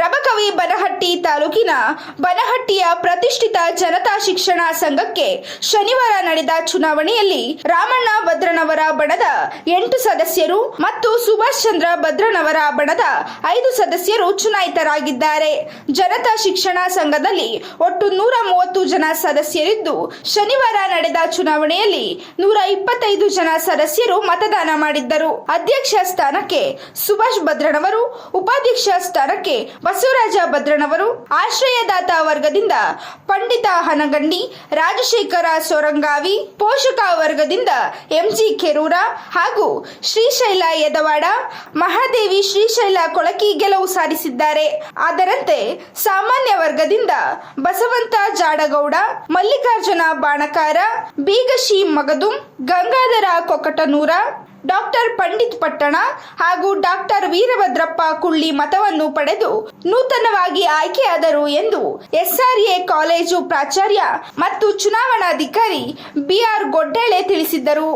ರಬಕವಿ ಬನಹಟ್ಟಿ ತಾಲೂಕಿನ ಬನಹಟ್ಟಿಯ ಪ್ರತಿಷ್ಠಿತ ಜನತಾ ಶಿಕ್ಷಣ ಸಂಘಕ್ಕೆ ಶನಿವಾರ ನಡೆದ ಚುನಾವಣೆಯಲ್ಲಿ ರಾಮಣ್ಣ ಭದ್ರನವರ ಬಣದ ಎಂಟು ಸದಸ್ಯರು ಮತ್ತು ಸುಭಾಷ್ ಚಂದ್ರ ಭದ್ರನವರ ಬಣದ ಐದು ಸದಸ್ಯರು ಚುನಾಯಿತರಾಗಿದ್ದಾರೆ. ಜನತಾ ಶಿಕ್ಷಣ ಸಂಘದಲ್ಲಿ ಒಟ್ಟು ನೂರ ಮೂವತ್ತು ಜನ ಸದಸ್ಯರಿದ್ದು, ಶನಿವಾರ ನಡೆದ ಚುನಾವಣೆಯಲ್ಲಿ ನೂರ ಇಪ್ಪತ್ತೈದು ಜನ ಸದಸ್ಯರು ಮತದಾನ ಮಾಡಿದ್ದರು. ಅಧ್ಯಕ್ಷ ಸ್ಥಾನಕ್ಕೆ ಸುಭಾಷ್ ಭದ್ರನವರು, ಉಪಾಧ್ಯಕ್ಷ ಸ್ಥಾನಕ್ಕೆ ಬಸವರಾಜ ಭದ್ರನವರು ಆಶ್ರಯದಾತ ವರ್ಗದಿಂದ ಪಂಡಿತ ಹನಗಂಡಿ, ರಾಜಶೇಖರ ಸೊರಂಗಾವಿ, ಪೋಷಕ ವರ್ಗದಿಂದ ಎಂಜಿ ಕೆರೂರ ಹಾಗೂ ಶ್ರೀಶೈಲ ಯದವಾಡ, ಮಹಾದೇವಿ ಶ್ರೀಶೈಲ ಕೊಳಕಿ ಗೆಲುವು ಸಾಧಿಸಿದ್ದಾರೆ. ಅದರಂತೆ ಸಾಮಾನ್ಯ ವರ್ಗದಿಂದ ಬಸವಂತ ಜಾಡಗೌಡ, ಮಲ್ಲಿಕಾರ್ಜುನ ಬಾಣಕಾರ ಬೀಗಶಿ ಮಗದುಂ, ಗಂಗಾಧರ ಕೊಕಟನೂರ ಡಾಕ್ಟರ್ ಪಂಡಿತ್ ಪಟ್ಟಣ ಹಾಗೂ ಡಾಕ್ಟರ್ ವೀರಭದ್ರಪ್ಪ ಕುಳ್ಳಿ ಮತವನ್ನು ಪಡೆದು ನೂತನವಾಗಿ ಆಯ್ಕೆಯಾದರು ಎಂದು ಎಸ್ಆರ್ಎ ಕಾಲೇಜು ಪ್ರಾಚಾರ್ಯ ಮತ್ತು ಚುನಾವಣಾಧಿಕಾರಿ ಬಿಆರ್ ಗೊಡ್ಡೇಳೆ ತಿಳಿಸಿದ್ದರು.